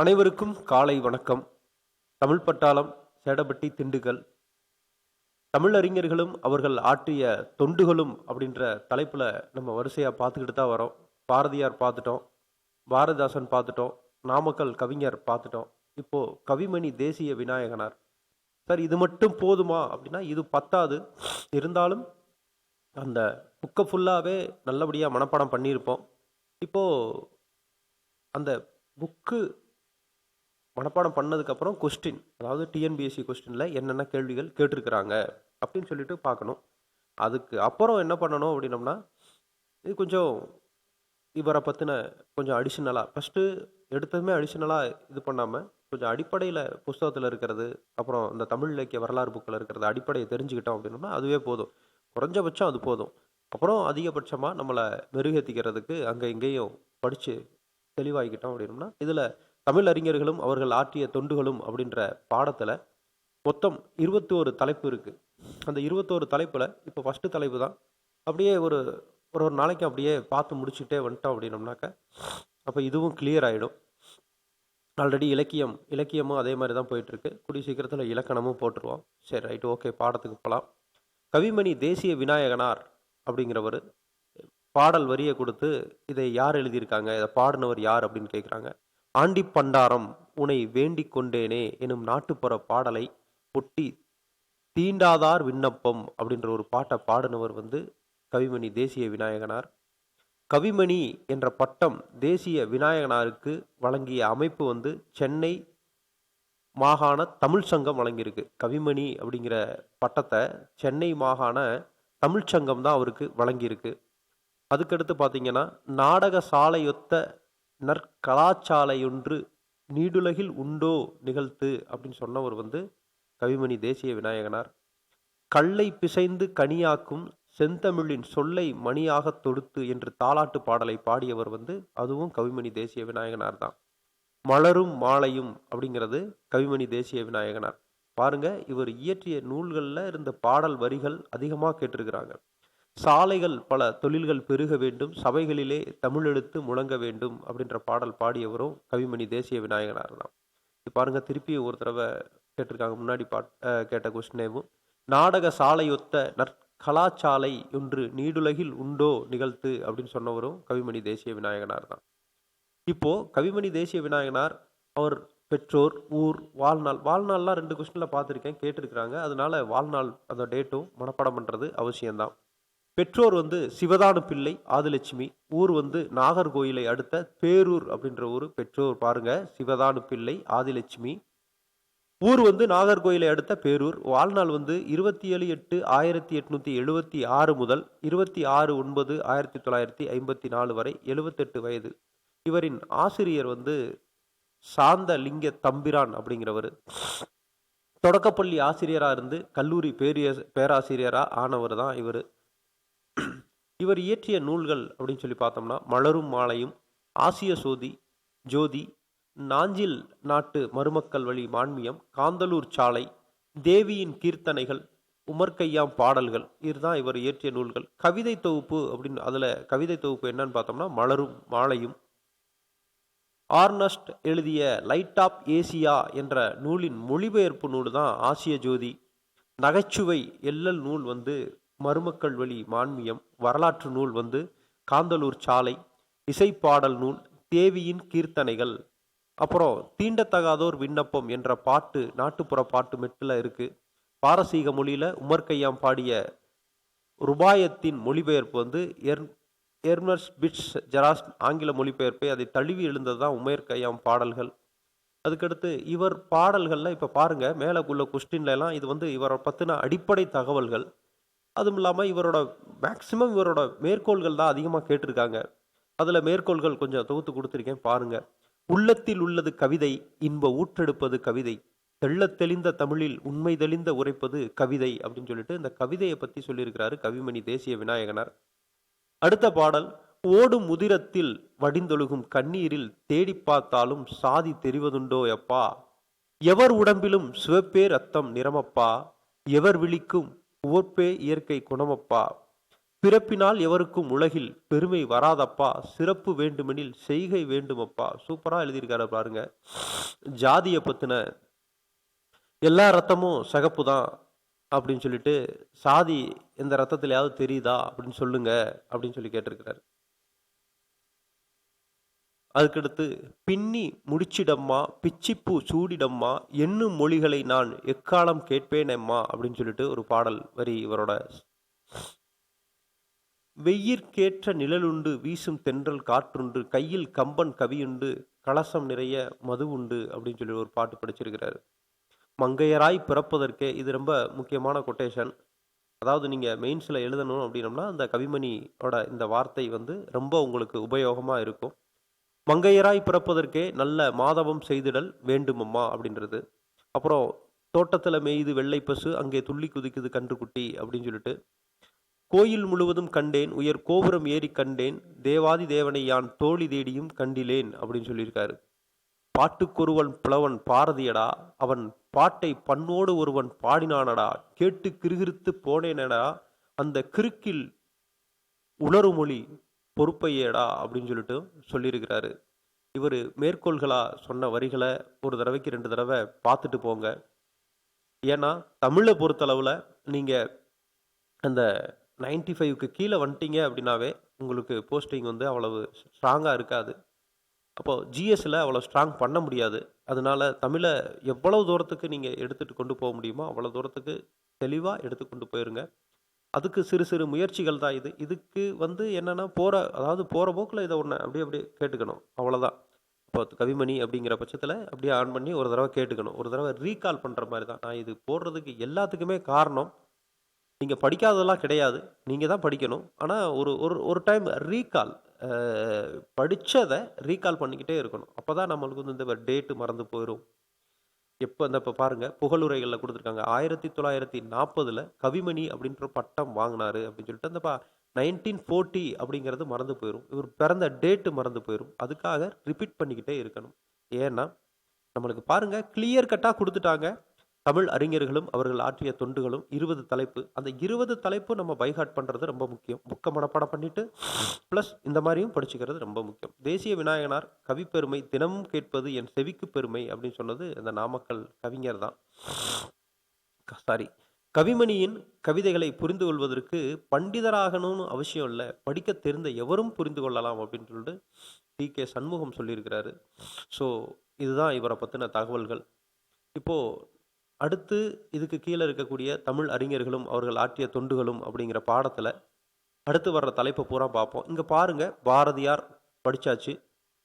அனைவருக்கும் காலை வணக்கம். தமிழ் பட்டாளம் சேடப்பட்டி திண்டுக்கல். தமிழறிஞர்களும் அவர்கள் ஆற்றிய தொண்டுகளும் அப்படின்ற தலைப்பில் நம்ம வரிசையாக பார்த்துக்கிட்டு தான் வரோம். பாரதியார் பார்த்துட்டோம் பாரதிதாசன் பார்த்துட்டோம் நாமக்கல் கவிஞர் பார்த்துட்டோம். இப்போது கவிமணி தேசிய விநாயகனார். சார் இது மட்டும் போதுமா அப்படின்னா இது பத்தாது. இருந்தாலும் அந்த புக்கை ஃபுல்லாகவே நல்லபடியாக மனப்பாடம் பண்ணியிருப்போம். இப்போது அந்த புக்கு மனப்பாடம் பண்ணதுக்கப்புறம் கொஸ்டின் அதாவது டிஎன்பிஎஸ்சி கொஸ்டினில் என்னென்ன கேள்விகள் கேட்டிருக்கிறாங்க அப்படின்னு சொல்லிட்டு பார்க்கணும். அதுக்கு அப்புறம் என்ன பண்ணணும் அப்படின்னம்னா இது கொஞ்சம் இவரை பற்றின கொஞ்சம் அடிஷ்னலாக ஃபஸ்ட்டு எடுத்ததுமே அடிஷ்னலாக இது பண்ணாமல் கொஞ்சம் அடிப்படையில் புஸ்தகத்தில் இருக்கிறது அப்புறம் இந்த தமிழ் இலக்கிய வரலாறு புக்கில் இருக்கிறது அடிப்படையை தெரிஞ்சுக்கிட்டோம் அப்படின்னோம்னா அதுவே போதும். குறைஞ்சபட்சம் அது போதும். அப்புறம் அதிகபட்சமாக நம்மளை மெருகேற்றிக்கிறதுக்கு அங்கே இங்கேயும் படித்து தெளிவாகிக்கிட்டோம் அப்படின்னோம்னா இதில் தமிழ் அறிஞர்களும் அவர்கள் ஆற்றிய தொண்டுகளும் அப்படின்ற பாடத்தில் மொத்தம் இருபத்தி ஒரு தலைப்பு இருக்குது அந்த இருபத்தோரு தலைப்பில் இப்போ ஃபஸ்ட்டு தலைப்பு தான். அப்படியே ஒரு ஒரு ஒரு நாளைக்கு அப்படியே பார்த்து முடிச்சுட்டே வந்துட்டோம் அப்படின்னோம்னாக்க அப்போ இதுவும் கிளியர் ஆகிடும் ஆல்ரெடி இலக்கியம் இலக்கியமும் அதே மாதிரி தான் போயிட்டுருக்கு கூடிய சீக்கிரத்தில் இலக்கணமும் போட்டுருவோம். சரி ரைட்டு ஓகே பாடத்துக்கு போகலாம் கவிமணி தேசிய விநாயகனார் அப்படிங்கிறவர் பாடல் வரியை கொடுத்து இதை யார் எழுதியிருக்காங்க? இதை பாடினவர் யார் அப்படின்னு கேட்குறாங்க ஆண்டி பண்டாரம் உனை வேண்டிக் கொண்டேனே எனும் நாட்டுப்புற பாடலை ஒட்டி தீண்டாதார் விண்ணப்பம் அப்படின்ற ஒரு பாட்டை பாடினவர் வந்து கவிமணி தேசிய விநாயகனார். கவிமணி என்ற பட்டம் தேசிய விநாயகனாருக்கு வழங்கிய அமைப்பு வந்து சென்னை மாகாண தமிழ் சங்கம் வழங்கியிருக்கு. கவிமணி அப்படிங்கிற பட்டத்தை சென்னை மாகாண தமிழ்ச்சங்கம் தான் அவருக்கு வழங்கியிருக்கு. அதுக்கடுத்து பார்த்தீங்கன்னா நாடக சாலையொத்த நற்கலாச்சாலையொன்று நீடுலகில் உண்டோ நிகழ்த்து அப்படின்னு சொன்னவர் வந்து கவிமணி தேசிய விநாயகனார். கல்லை பிசைந்து கனியாக்கும் செந்தமிழின் சொல்லை மணியாகத் தொடுத்து என்று தாலாட்டு பாடலை பாடியவர் வந்து அதுவும் கவிமணி தேசிய விநாயகனார் தான். மலரும் மாலையும் அப்படிங்கிறது கவிமணி தேசிய விநாயகனார். பாருங்க இவர் இயற்றிய நூல்களில் இருந்த பாடல் வரிகள் அதிகமாக கேட்டிருக்கிறாங்க. சாலைகள் பல தொழில்கள் பெருக வேண்டும் சபைகளிலே தமிழ் எழுத்து முழங்க வேண்டும் அப்படின்ற பாடல் பாடியவரும் கவிமணி தேசிய விநாயகனார் தான் இது பாருங்க திருப்பி ஒரு தடவை கேட்டிருக்காங்க முன்னாடி பாட் கேட்ட கொஸ்டினேவும். நாடக சாலையொத்த நற்கலாச்சாலை ஒன்று நீடுலகில் உண்டோ நிகழ்த்து அப்படின்னு சொன்னவரும் கவிமணி தேசிய விநாயகனார் தான் இப்போ கவிமணி தேசிய விநாயகனார் அவர் பெற்றோர் ஊர் வாழ்நாள் வாழ்நாள்லாம் ரெண்டு கொஸ்டினில் பார்த்துருக்கேன் கேட்டிருக்கிறாங்க. அதனால வாழ்நாள் அந்த டேட்டும் மனப்பாடம் பண்ணுறது அவசியம்தான். பெற்றோர் வந்து சிவதானு பிள்ளை ஆதிலட்சுமி. ஊர் வந்து நாகர்கோயிலை அடுத்த பேரூர் அப்படின்ற ஊர். பெற்றோர் பாருங்க சிவதானு பிள்ளை ஆதிலட்சுமி. ஊர் வந்து நாகர்கோயிலை அடுத்த பேரூர். வாழ்நாள் வந்து இருபத்தி ஏழு எட்டு ஆயிரத்தி எட்நூத்தி எழுபத்தி ஆறு முதல் இருபத்தி ஆறு ஒன்பது ஆயிரத்தி தொள்ளாயிரத்தி ஐம்பத்தி நாலு வரை எழுபத்தெட்டு வயது. இவரின் ஆசிரியர் வந்து சாந்த லிங்க தம்பிரான் அப்படிங்கிறவர். தொடக்கப்பள்ளி ஆசிரியராக இருந்து கல்லூரி பேரிய பேராசிரியராக ஆனவர் தான் இவர். இவர் இயற்றிய நூல்கள் அப்படின்னு சொல்லி பார்த்தோம்னா மலரும் மாலையும் ஆசிய சோதி ஜோதி நாஞ்சில் நாட்டு மருமக்கள் வழி மான்மியம் காந்தலூர் சாலை தேவியின் கீர்த்தனைகள் உமர்கையாம் பாடல்கள் இதுதான் இவர் இயற்றிய நூல்கள். கவிதை தொகுப்பு அப்படின்னு அதில் கவிதை தொகுப்பு என்னன்னு பார்த்தோம்னா மலரும் மாலையும். ஆர்னஸ்ட் எழுதிய லைட் ஆப் ஏசியா என்ற நூலின் மொழிபெயர்ப்பு நூல் தான் ஆசிய ஜோதி. நகைச்சுவை எல்லல் நூல் வந்து மருமக்கள் வழி மான்மியம். வரலாற்று நூல் வந்து காந்தலூர் சாலை இசைப்பாடல் நூல் தேவியின் கீர்த்தனைகள் அப்புறம் தீண்டத்தகாதோர் விண்ணப்பம் என்ற பாட்டு நாட்டுப்புற பாட்டு மெட்டில் இருக்குது பாரசீக மொழியில் உமர்கையாம் பாடிய ருபாயத்தின் மொழிபெயர்ப்பு வந்து எர் எர்னர்ஸ் பிட்ஸ் ஜெராஸ் ஆங்கில மொழிபெயர்ப்பை அதை தழுவி எழுந்தது தான் உமேர் கையாம் பாடல்கள். அதுக்கடுத்து இவர் பாடல்களில் இப்போ பாருங்கள் மேலே உள்ள கொஸ்டின்ல இது வந்து இவரை பற்றின அடிப்படை தகவல்கள். அதுவும் இல்லாமல் இவரோட மேக்சிமம் இவரோட மேற்கோள்கள் தான் அதிகமாக கேட்டிருக்காங்க. அதில் மேற்கோள்கள் கொஞ்சம் தொகுத்து கொடுத்துருக்கேன் பாருங்க. உள்ளத்தில் உள்ளது கவிதை இன்ப ஊற்றெடுப்பது கவிதை. தெள்ளத் தெளிந்த தமிழில் உண்மை தெளிந்த உரைப்பது கவிதை அப்படின்னு சொல்லிட்டு இந்த கவிதையை பற்றி சொல்லியிருக்கிறாரு கவிமணி தேசிய விநாயகனார். அடுத்த பாடல் ஓடும் உதிரத்தில் வடிந்தொழுகும் கண்ணீரில் தேடி பார்த்தாலும் சாதி தெரிவதுண்டோ எப்பா எவர் உடம்பிலும் சிவப்பே ரத்தம் நிறமப்பா? எவர் விழிக்கும் உவப்பே இயற்கை குணமப்பா. பிறப்பினால் எவருக்கும் உலகில் பெருமை வராதப்பா. சிறப்பு வேண்டுமெனில் செய்கை வேண்டுமப்பா. சூப்பரா எழுதியிருக்காரு பாருங்க. ஜாதியை பத்தின எல்லா ரத்தமும் சகப்பு தான் அப்படின்னு சொல்லிட்டு சாதி எந்த ரத்தத்திலையாவது தெரியுதா அப்படின்னு சொல்லுங்க அப்படின்னு சொல்லி கேட்டிருக்கிறாரு. அதுக்கடுத்து பின்னி முடிச்சிடம்மா பிச்சிப்பூ சூடிடம்மா என்னும் மொழிகளை நான் எக்காலம் கேட்பேனம்மா? அப்படின்னு சொல்லிட்டு ஒரு பாடல் வரி இவரோட. வெயிற்கேற்ற நிழலுண்டு வீசும் தென்றல் காற்றுண்டு கையில் கம்பன் கவியுண்டு கலசம் நிறைய மது உண்டு அப்படின்னு சொல்லி ஒரு பாட்டு படிச்சிருக்கிறார். மங்கையராய் பிறப்பதற்கே இது ரொம்ப முக்கியமான கொட்டேஷன் அதாவது நீங்கள் மெயின்ஸில் எழுதணும் அப்படின்னம்னா அந்த கவிமணியோட இந்த வார்த்தை வந்து ரொம்ப உங்களுக்கு உபயோகமாக இருக்கும். மங்கையராய் பிறப்பதற்கே நல்ல மாதவம் செய்திடல் வேண்டுமம்மா அப்படின்றது. அப்புறம் தோட்டத்தில் மேய்து வெள்ளை பசு அங்கே துள்ளி குதிக்குது கன்றுக்குட்டி அப்படின்னு சொல்லிட்டு கோயில் முழுவதும் கண்டேன் உயர் கோபுரம் ஏறி கண்டேன் தேவாதி தேவனை யான் தோழி தேடியும் கண்டிலேன் அப்படின்னு சொல்லியிருக்காரு. பாட்டுக்கொருவன் புலவன் பாரதியடா அவன் பாட்டை பண்ணோடு ஒருவன் பாடினானடா கேட்டு கிருகிருத்து போனேனடா அந்த கிறுக்கில் உணர்மொழி பொறுப்பையேடா அப்படின்னு சொல்லிட்டு சொல்லியிருக்கிறாரு. இவர் மேற்கோள்களாக சொன்ன வரிகளை ஒரு தடவைக்கு ரெண்டு தடவை பார்த்துட்டு போங்க. ஏன்னா தமிழை பொறுத்தளவில் நீங்கள் அந்த 95 ஃபைவ்க்கு கீழே வந்துட்டீங்க அப்படின்னாவே உங்களுக்கு போஸ்டிங் வந்து அவ்வளவு ஸ்ட்ராங்காக இருக்காது. அப்போது ஜிஎஸ்சில் அவ்வளோ ஸ்ட்ராங் பண்ண முடியாது. அதனால தமிழை எவ்வளவு தூரத்துக்கு நீங்கள் எடுத்துகிட்டு கொண்டு போக முடியுமோ அவ்வளோ தூரத்துக்கு தெளிவாக எடுத்து கொண்டு போயிருங்க. அதுக்கு சிறு சிறு முயற்சிகள் தான் இது. இதுக்கு வந்து என்னென்னா போகிற அதாவது போகிற போக்கில் இதை ஒன்று அப்படியே அப்படியே கேட்டுக்கணும். அவ்வளோதான் இப்போ கவிமணி அப்படிங்கிற பட்சத்தில் அப்படியே ஆன் பண்ணி ஒரு தடவை கேட்டுக்கணும். ஒரு தடவை ரீகால் பண்ணுற மாதிரி தான். நான் இது போடுறதுக்கு எல்லாத்துக்குமே காரணம் நீங்கள் படிக்காததெல்லாம் கிடையாது. நீங்கள் தான் படிக்கணும். ஆனால் ஒரு ஒரு ஒரு டைம் ரீகால் படித்ததை ரீகால் பண்ணிக்கிட்டே இருக்கணும். அப்போ தான் நம்மளுக்கு வந்து இந்த டேட்டு மறந்து போயிடும் எப்போ அந்த இப்போ பாருங்கள் புகழுரைகளில் கொடுத்துருக்காங்க. ஆயிரத்தி தொள்ளாயிரத்தி நாற்பதில் கவிமணி அப்படின்ற பட்டம் வாங்கினாரு அப்படின்னு சொல்லிட்டு அந்த நைன்டீன் ஃபோர்ட்டி அப்படிங்கிறது மறந்து போயிடும் இவர் பிறந்த டேட்டு மறந்து போயிடும் அதுக்காக ரிப்பீட் பண்ணிக்கிட்டே இருக்கணும். ஏன்னா நம்மளுக்கு பாருங்க கிளியர் கட்டாக கொடுத்துட்டாங்க. தமிழ் அறிஞர்களும் அவர்கள் ஆற்றிய தொண்டுகளும் இருபது தலைப்பு. அந்த இருபது தலைப்பு நம்ம பைஹாட் பண்ணுறது ரொம்ப முக்கியம். புக்கை மனப்பாடம் பண்ணிவிட்டு ப்ளஸ் இந்த மாதிரியும் படிச்சுக்கிறது ரொம்ப முக்கியம். தேசிய விநாயகனார் கவிப்பெருமை தினமும் கேட்பது என் செவிக்கு பெருமை அப்படின்னு சொன்னது அந்த நாமக்கல் கவிஞர் தான். சாரி கவிமணியின் கவிதைகளை புரிந்து கொள்வதற்கு பண்டிதராகணும்னு அவசியம் இல்லை. படிக்க தெரிந்த எவரும் புரிந்து கொள்ளலாம் அப்படின்னு சொல்லிட்டு டி. கே. சண்முகம் சொல்லியிருக்கிறாரு. ஸோ இதுதான் இவரை பற்றின தகவல்கள். இப்போது அடுத்து இதுக்கு கீழே இருக்கக்கூடிய தமிழ் அறிஞர்களும் அவர்கள் ஆற்றிய தொண்டுகளும் அப்படிங்கிற பாடத்தில் அடுத்து வர்ற தலைப்பை பூரா பார்ப்போம். இங்கே பாருங்க பாரதியார் படித்தாச்சு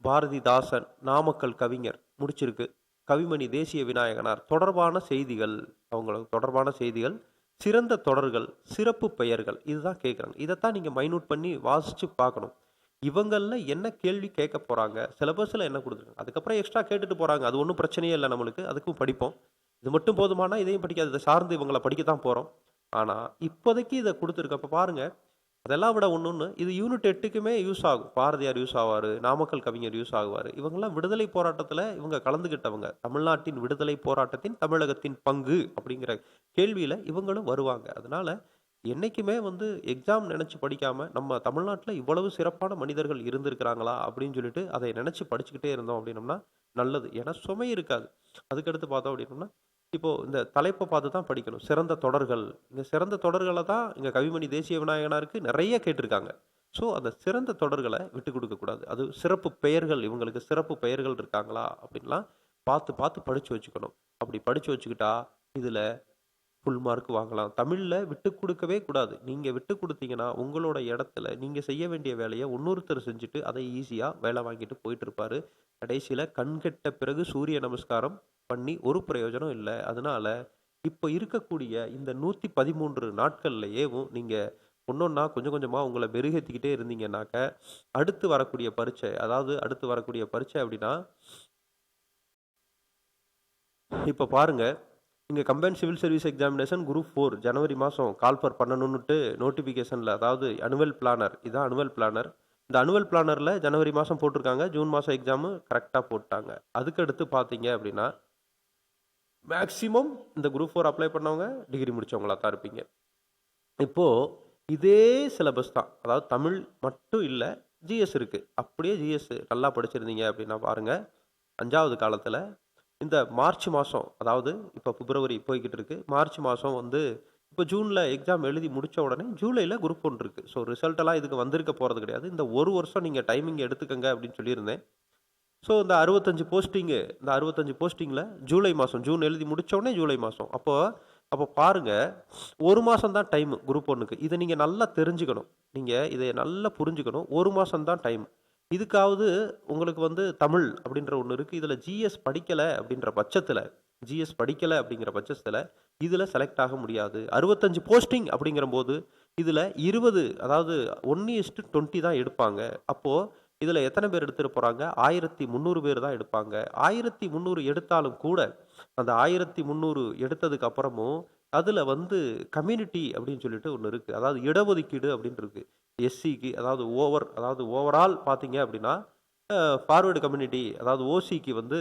பாரதிதாசன் நாமக்கல் கவிஞர் முடிச்சிருக்கு. கவிமணி தேசிய விநாயகனார். தொடர்பான செய்திகள் அவங்களுக்கு தொடர்பான செய்திகள் சிறந்த தொடர்கள் சிறப்பு பெயர்கள் இதுதான் கேட்குறாங்க இதைத்தான் நீங்கள் மைனூட் பண்ணி வாசித்து பார்க்கணும். இவங்களில் என்ன கேள்வி கேட்க போகிறாங்க சிலபஸில் என்ன கொடுத்துருக்காங்க? அதுக்கப்புறம் எக்ஸ்ட்ரா கேட்டுட்டு போகிறாங்க அது ஒன்றும் பிரச்சனையே இல்லை நம்மளுக்கு. அதுக்கும் படிப்போம். இது மட்டும் போதுமானா இதையும் படிக்காது இதை சார்ந்து இவங்களை படிக்க தான் போகிறோம் ஆனால் இப்போதைக்கு இதை கொடுத்துருக்கு அப்போ பாருங்கள் அதெல்லாம் விட ஒன்று ஒன்று இது யூனிட் எட்டுக்குமே யூஸ் ஆகும். பாரதியார் யூஸ் ஆவார் நாமக்கல் கவிஞர் யூஸ் ஆகுவார். இவங்கெல்லாம் விடுதலை போராட்டத்தில் இவங்க கலந்துக்கிட்டவங்க தமிழ்நாட்டின் விடுதலை போராட்டத்தின் தமிழகத்தின் பங்கு அப்படிங்கிற கேள்வியில் இவங்களும் வருவாங்க. அதனால என்றைக்குமே வந்து எக்ஸாம் நினச்சி படிக்காமல் நம்ம தமிழ்நாட்டில் இவ்வளவு சிறப்பான மனிதர்கள் இருந்திருக்கிறாங்களா அப்படின்னு சொல்லிட்டு அதை நினச்சி படிச்சுக்கிட்டே இருந்தோம் அப்படின்னம்னா நல்லது. ஏன்னா சுமை இருக்காது. அதுக்கடுத்து பார்த்தோம் அப்படின்னா இப்போது இந்த தலைப்பை பார்த்து தான் படிக்கணும். சிறந்த தொடர்கள். இந்த சிறந்த தொடர்களை தான் இங்கே கவிமணி தேசிய விநாயகனாருக்கு நிறைய கேட்டிருக்காங்க. ஸோ அந்த சிறந்த தொடர்களை விட்டு கொடுக்கக்கூடாது அது சிறப்பு பெயர்கள் இவங்களுக்கு சிறப்பு பெயர்கள் இருக்காங்களா அப்படின்லாம் பார்த்து பார்த்து படித்து வச்சுக்கணும். அப்படி படித்து வச்சுக்கிட்டா இதில் ஃபுல் மார்க் வாங்கலாம். தமிழில் விட்டு கொடுக்கவே கூடாது. நீங்கள் விட்டு கொடுத்தீங்கன்னா உங்களோட இடத்துல நீங்கள் செய்ய வேண்டிய வேலையை இன்னொருத்தர் செஞ்சுட்டு அதை ஈஸியாக வேலை வாங்கிட்டு போயிட்டுருப்பாரு கடைசியில் கண்கெட்ட பிறகு சூரிய நமஸ்காரம் பண்ணி ஒரு பிரயோஜனம் இல்லை. அதனால் இப்போ இருக்கக்கூடிய இந்த நூற்றி பதிமூன்று நாட்கள்லையேவும் நீங்கள் ஒன்றொன்னா கொஞ்சம் கொஞ்சமாக உங்களை மெருகேற்றிக்கிட்டே இருந்தீங்கன்னாக்க அடுத்து வரக்கூடிய பரீட்சை அதாவது அடுத்து வரக்கூடிய பரீட்சை அப்படின்னா இப்போ பாருங்க இங்கே combine civil service examination group four ஜனவரி மாதம் கால்ஃபர் பண்ணணுன்னுட்டு நோட்டிஃபிகேஷனில் அதாவது அனுவல் பிளானர் இதான் அனுவல் பிளானர் இந்த அனுவல் பிளானரில் ஜனவரி மாதம் போட்டிருக்காங்க ஜூன் மாதம் எக்ஸாமு கரெக்டாக போட்டாங்க. அதுக்கடுத்து பார்த்தீங்க அப்படின்னா மேக்ஸிமம் இந்த குரூப் ஃபோர் அப்ளை பண்ணவங்க டிகிரி முடித்தவங்களா தான் இருப்பீங்க. இப்போது இதே சிலபஸ் தான். அதாவது தமிழ் மட்டும் இல்லை ஜிஎஸ் இருக்குது அப்படியே ஜிஎஸ் நல்லா படிச்சிருந்தீங்க அப்படின்னா பாருங்கள் அஞ்சாவது காலத்தில் இந்த மார்ச் மாதம் அதாவது இப்போ பிப்ரவரி போய்கிட்டு இருக்கு. மார்ச் மாதம் வந்து இப்போ ஜூனில் எக்ஸாம் எழுதி முடித்த உடனே ஜூலையில் குரூப் ஒன்று இருக்குது ஸோ ரிசல்ட்டெல்லாம் இதுக்கு வந்திருக்க போகிறது கிடையாது. இந்த ஒரு வருஷம் நீங்கள் டைமிங் எடுத்துக்கங்க அப்படின்னு சொல்லியிருந்தேன். ஸோ இந்த அறுபத்தஞ்சு போஸ்டிங்கு இந்த அறுபத்தஞ்சு போஸ்டிங்கில் ஜூலை மாதம் ஜூன் எழுதி முடிச்ச உடனே ஜூலை மாதம் அப்போது அப்போ பாருங்கள் ஒரு மாதம் தான் டைம் குரூப் ஒன்றுக்கு இதை நீங்கள் நல்லா தெரிஞ்சுக்கணும். நீங்கள் இதை நல்லா புரிஞ்சுக்கணும். ஒரு மாதம் தான் டைம் இதுக்காவது உங்களுக்கு வந்து தமிழ் அப்படின்ற ஒன்று இருக்குது இதில் ஜிஎஸ் படிக்கலை அப்படின்ற பட்சத்தில் ஜிஎஸ் படிக்கலை அப்படிங்கிற பட்சத்தில் இதில் செலக்ட் ஆக முடியாது. அறுபத்தஞ்சு போஸ்டிங் அப்படிங்கிற போது இதில் இருபது அதாவது ஒன்று இஸ்ட்டு டுவெண்ட்டி தான் எடுப்பாங்க. அப்போது இதில் எத்தனை பேர் எடுத்துகிட்டு போகிறாங்க ஆயிரத்தி முந்நூறு பேர் தான் எடுப்பாங்க. ஆயிரத்தி முந்நூறு எடுத்தாலும் கூட அந்த ஆயிரத்தி முந்நூறு எடுத்ததுக்கு அப்புறமும் அதில் வந்து கம்யூனிட்டி அப்படின்னு சொல்லிட்டு ஒன்று இருக்குது அதாவது இடஒதுக்கீடு அப்படின்னு இருக்குது எஸ்சிக்கு அதாவது ஓவர் அதாவது ஓவரால் பார்த்தீங்க அப்படின்னா ஃபார்வேர்டு கம்யூனிட்டி அதாவது ஓசிக்கு வந்து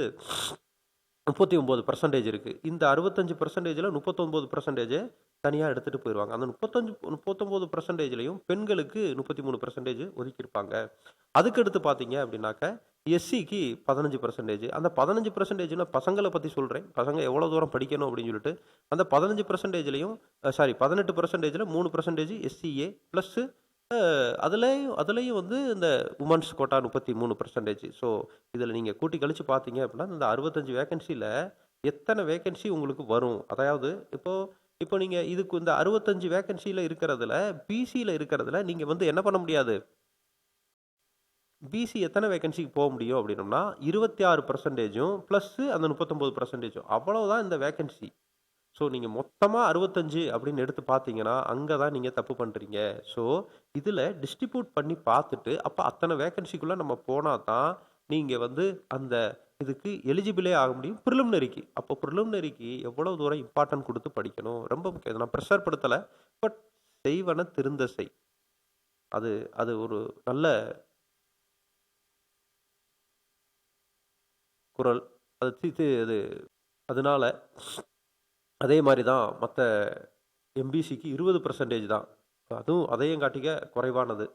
முப்பத்தி ஒம்பது பர்சன்டேஜ் இருக்குது இந்த அறுபத்தஞ்சு பர்சன்டேஜில் முப்பத்தொம்பது பர்சன்டேஜ் தனியாக எடுத்துகிட்டு போயிடுவாங்க அந்த முப்பத்தஞ்சு முப்பத்தொம்போது பர்சன்டேஜ்லையும் பெண்களுக்கு முப்பத்தி மூணு பர்சன்டேஜ் ஒதுக்கியிருப்பாங்க. அதுக்கடுத்து பார்த்தீங்க அப்படின்னாக்க எஸ்சிக்கு பதினஞ்சு பர்சன்டேஜ் அந்த பதினஞ்சு பர்சன்டேஜ்னா பசங்களை பற்றி சொல்கிறேன் பசங்க எவ்வளோ தூரம் படிக்கணும் அப்படின்னு சொல்லிட்டு அந்த பதினஞ்சு பர்சன்டேஜ்லையும் சாரி பதினெட்டு பர்சன்டேஜில் மூணு பர்சன்டேஜ் எஸ்சிஏ ப்ளஸ்ஸு அதுலேயும் அதுலேயும் வந்து இந்த உமன்ஸ் கோட்டா முப்பத்தி மூணு பர்சன்டேஜ் ஸோ இதில் நீங்கள் கூட்டி கழித்து பார்த்தீங்க அப்படின்னா இந்த அறுபத்தஞ்சு வேகன்சியில் எத்தனை வேகன்சி உங்களுக்கு வரும்? அதாவது இப்போது இப்போ நீங்கள் இதுக்கு இந்த அறுபத்தஞ்சு வேகன்சியில் இருக்கிறதுல பிசியில் இருக்கிறதுல நீங்கள் வந்து என்ன பண்ண முடியாது? பிசி எத்தனை வேகன்சிக்கு போக முடியும் அப்படின்னோம்னா இருபத்தி ஆறு பர்சன்டேஜும் ப்ளஸ்ஸு அந்த முப்பத்தொம்போது பர்சன்டேஜும் அவ்வளோதான் இந்த வேகன்சி ஸோ நீங்கள் மொத்தமாக அறுபத்தஞ்சு அப்படின்னு எடுத்து பார்த்தீங்கன்னா அங்கே தான் நீங்கள் தப்பு பண்ணுறீங்க ஸோ இதில் டிஸ்ட்ரிபியூட் பண்ணி பார்த்துட்டு அப்போ அத்தனை வேகன்சிக்குள்ளே நம்ம போனால் தான் நீங்கள் வந்து அந்த இதுக்கு எலிஜிபிளே ஆக முடியும் ப்ரிலிமினரிக்கு அப்போ ப்ரிலிமினரிக்கு எவ்வளோ தூரம் இம்பார்ட்டன்ட் கொடுத்து படிக்கணும்? ரொம்ப முக்கியம். நான் ப்ரெஷர் படுத்தலை பட் செய்வன திருந்த செய் அது அது ஒரு நல்ல குரல். அது தீத்து அது அதனால அதே மாதிரி தான் மற்ற எம்பிசிக்கு இருபது பர்சன்டேஜ் தான். அதுவும் அதையும் காட்டிக்க குறைவானது.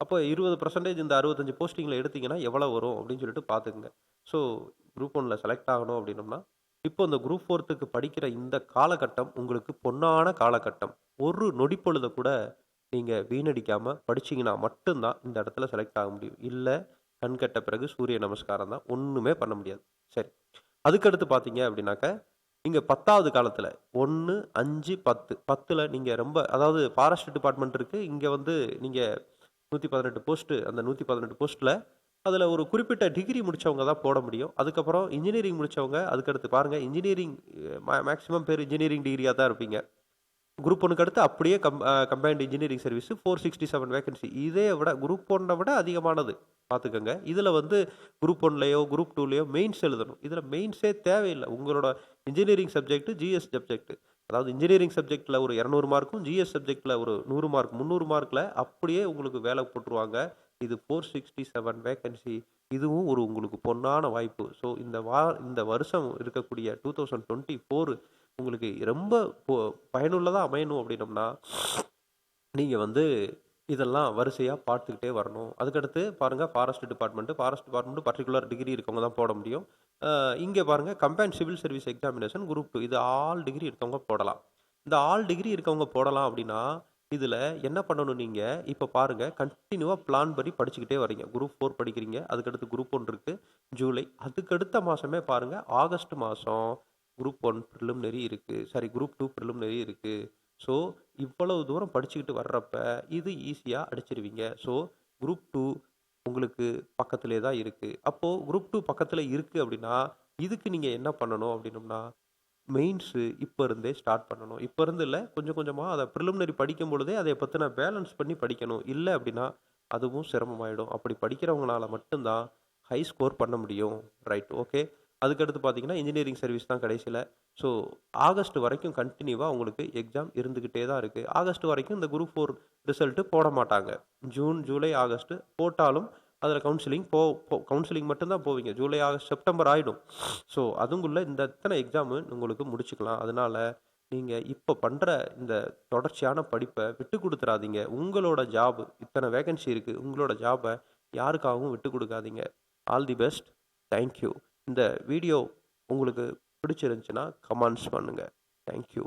அப்போ இருபது பர்சன்டேஜ் இந்த அறுபத்தஞ்சு போஸ்டிங்கில் எடுத்தீங்கன்னா எவ்வளோ வரும் அப்படின்னு சொல்லிட்டு பார்த்துக்குங்க. ஸோ குரூப் ஒனில் செலக்ட் ஆகணும் அப்படின்னம்னா இப்போ இந்த குரூப் ஃபோர்த்துக்கு படிக்கிற இந்த காலகட்டம் உங்களுக்கு பொன்னான காலகட்டம். ஒரு நொடிப்பொழுதை கூட நீங்கள் வீணடிக்காமல் படிச்சீங்கன்னா மட்டும்தான் இந்த இடத்துல செலக்ட் ஆக முடியும். இல்லை கண் கட்ட பிறகு சூரிய நமஸ்காரம் தான் ஒன்றுமே பண்ண முடியாது. சரி. அதுக்கடுத்து பார்த்தீங்க அப்படின்னாக்க இங்கே பத்தாவது காலத்தில் ஒன்று அஞ்சு பத்து பத்தில் நீங்கள் ரொம்ப அதாவது ஃபாரஸ்ட் டிபார்ட்மெண்ட் இருக்குது இங்கே வந்து நீங்கள் நூற்றி பதினெட்டு போஸ்ட்டு அந்த நூற்றி பதினெட்டு போஸ்ட்டில் அதில் ஒரு குறிப்பிட்ட டிகிரி முடித்தவங்க தான் போட முடியும். அதுக்கப்புறம் இன்ஜினியரிங் முடித்தவங்க அதுக்கடுத்து பாருங்கள் இன்ஜினியரிங் மேக்ஸிமம் பேர் இன்ஜினியரிங் டிகிரியாக தான் இருப்பீங்க. குரூப் ஒன்றுக்கு அடுத்து அப்படியே come combined engineering service four sixty seven vacancy இதே விட குரூப் ஒன்னை விட அதிகமானது. பார்த்துக்கோங்க. இதில் வந்து குரூப் ஒன்லேயோ குரூப் டூலேயோ மெயின்ஸ் எழுதணும். இதில் மெயின்ஸே தேவையில்லை. உங்களோட இன்ஜினியரிங் சப்ஜெக்ட் ஜிஎஸ் சப்ஜெக்ட் அதாவது இன்ஜினியரிங் சப்ஜெக்டில் ஒரு இரநூறு மார்க்கும் ஜிஎஸ் சப்ஜெக்டில் ஒரு நூறு மார்க் முந்நூறு மார்க்கில் அப்படியே உங்களுக்கு வேலை போட்டுருவாங்க. இது ஃபோர் சிக்ஸ்டி செவன் வேகன்சி இதுவும் ஒரு உங்களுக்கு பொன்னான வாய்ப்பு. ஸோ இந்த வா இந்த வருஷம் இருக்கக்கூடிய டூ தௌசண்ட் டுவெண்ட்டி ஃபோர் உங்களுக்கு ரொம்ப பயனுள்ளதாக அமையணும் அப்படின்னம்னா நீங்கள் வந்து இதெல்லாம் வரிசையாக பார்த்துக்கிட்டே வரணும். அதுக்கடுத்து பாருங்கள் forest department forest department particular degree இருக்கவங்க தான் போட முடியும். இங்கே பாருங்கள் combine civil service examination group two இது ஆல் டிகிரி இருக்கவங்க போடலாம். இந்த ஆல் டிகிரி இருக்கவங்க போடலாம் அப்படின்னா இதில் என்ன பண்ணணும் நீங்கள் இப்போ பாருங்கள் கண்டினியூவாக பிளான் படி படிச்சுக்கிட்டே வரீங்க குரூப் ஃபோர் படிக்கிறீங்க. அதுக்கடுத்து குரூப் ஒன்று இருக்குது ஜூலை. அதுக்கடுத்த மாதமே பாருங்கள் ஆகஸ்ட் மாதம் குரூப் ஒன் ப்ரிலிமினரி இருக்குது சாரி குரூப் டூ ப்ரிலிமினரி இருக்குது ஸோ இவ்வளவு தூரம் படிச்சுக்கிட்டு வர்றப்ப இது ஈஸியாக அடிச்சிருவீங்க. ஸோ குரூப் டூ உங்களுக்கு பக்கத்திலே தான் இருக்குது அப்போது குரூப் டூ பக்கத்தில் இருக்குது அப்படின்னா இதுக்கு நீங்கள் என்ன பண்ணணும் அப்படின்னம்னா மெயின்ஸு இப்போ இருந்தே ஸ்டார்ட் பண்ணணும். இப்போ இருந்து இல்லை கொஞ்சம் கொஞ்சமாக அதை ப்ரிலிமினரி படிக்கும் பொழுதே அதை பற்றின பேலன்ஸ் பண்ணி படிக்கணும். இல்லை அப்படின்னா அதுவும் சிரமமாயிடும். அப்படி படிக்கிறவங்களால மட்டும்தான் ஹை ஸ்கோர் பண்ண முடியும். ரைட் ஓகே அதுக்கடுத்து பார்த்தீங்கன்னா இன்ஜினியரிங் சர்வீஸ் தான் கடைசியில். ஸோ ஆகஸ்ட் வரைக்கும் கண்டினியூவாக உங்களுக்கு எக்ஸாம் இருந்துக்கிட்டே தான் இருக்குது ஆகஸ்ட் வரைக்கும் இந்த குரூப் ஃபோர் ரிசல்ட்டு போட மாட்டாங்க. ஜூன் ஜூலை ஆகஸ்ட்டு போட்டாலும் அதில் கவுன்சிலிங் போ கவுன்சிலிங் மட்டும்தான் போவீங்க. ஜூலை ஆகஸ்ட் செப்டம்பர் ஆகிடும் ஸோ அதுக்குள்ளே இந்த இத்தனை எக்ஸாமு உங்களுக்கு முடிச்சுக்கலாம். அதனால் நீங்கள் இப்போ பண்ணுற இந்த தொடர்ச்சியான படிப்பை விட்டு கொடுத்துறாதீங்க. உங்களோட ஜாப் இத்தனை வேகன்சி இருக்குது உங்களோட ஜாபை யாருக்காகவும் விட்டு கொடுக்காதீங்க. All the best thank you இந்த வீடியோ உங்களுக்கு பிடிச்சிருந்துச்சுன்னா கமெண்ட்ஸ் பண்ணுங்கள் தேங்க்யூ